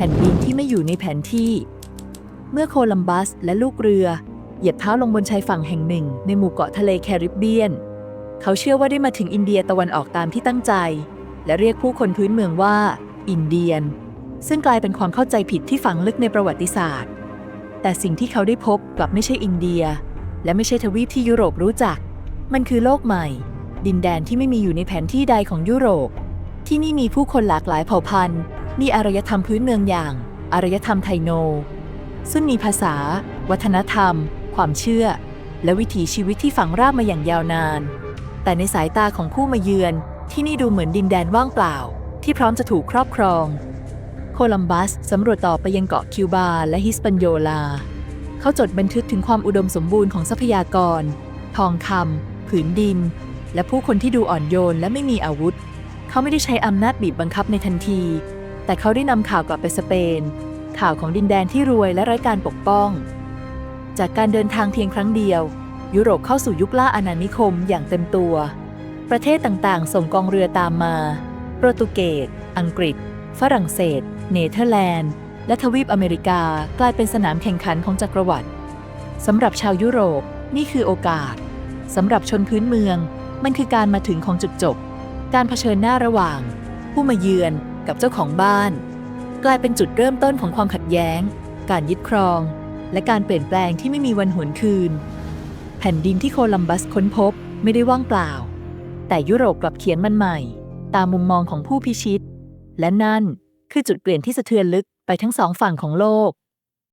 แผ่นดินที่ไม่อยู่ในแผนที่ เมื่อโคลัมบัสและลูกเรือ เหยียบเท้าลงบนชายฝั่งแห่งหนึ่ง ในหมู่เกาะทะเลแคริบเบียน เขาเชื่อว่าได้มาถึงอินเดียตะวันออกตามที่ตั้งใจ และเรียกผู้คนพื้นเมืองว่า อินเดียน ซึ่งกลายเป็นความเข้าใจผิดที่ฝังลึกในประวัติศาสตร์ แต่สิ่งที่เขาได้พบกลับไม่ใช่อินเดีย และไม่ใช่ทวีปที่ยุโรปรู้จัก มันคือโลกใหม่ ดินแดนที่ไม่มีอยู่ในแผนที่ใดของยุโรป ที่นี่มีผู้คนหลากหลายเผ่าพันธุ์ มีอารยธรรมพื้นเมืองอย่างอารยธรรมไทโน ซึ่งมีภาษา วัฒนธรรม ความเชื่อ และวิถีชีวิตที่ฝังรากมาอย่างยาวนาน แต่ในสายตาของผู้มาเยือนที่นี่ดูเหมือนดินแดนว่างเปล่า ที่พร้อมจะถูกครอบครอง โคลัมบัสสำรวจต่อไปยังเกาะคิวบาและฮิสปันโยลา เขาจดบันทึกถึงความอุดมสมบูรณ์ของทรัพยากร ทองคำผืนดิน และผู้คนที่ดูอ่อนโยนและไม่มีอาวุธ เขาไม่ได้ใช้อำนาจบีบบังคับในทันที แต่เขาได้นำข่าวกลับไปสเปน ข่าวของดินแดนที่รวยและไร้การปกป้อง จากการเดินทางเพียงครั้งเดียว ยุโรปเข้าสู่ยุคล่าอาณานิคมอย่างเต็มตัว ประเทศต่างๆ ส่งกองเรือตามมา โปรตุเกส อังกฤษ ฝรั่งเศส เนเธอร์แลนด์ และทวีปอเมริกากลายเป็นสนามแข่งขันของจักรวรรดิสำหรับชาวยุโรปนี่คือโอกาสสำหรับชนพื้นเมือง มันคือการมาถึงของจุดจบ การเผชิญหน้าระหว่าง ผู้มาเยือน กับเจ้าของบ้าน กลายเป็นจุดเริ่มต้นของความขัดแย้ง การยึดครอง และการเปลี่ยนแปลงที่ไม่มีวันหวนคืน แผ่นดินที่โคลัมบัสค้นพบไม่ได้ว่างเปล่า แต่ยุโรปกลับเขียนมันใหม่ ตามมุมมองของผู้พิชิต และนั่นคือจุดเปลี่ยนที่สะเทือนลึกไปทั้งสองฝั่งของโลก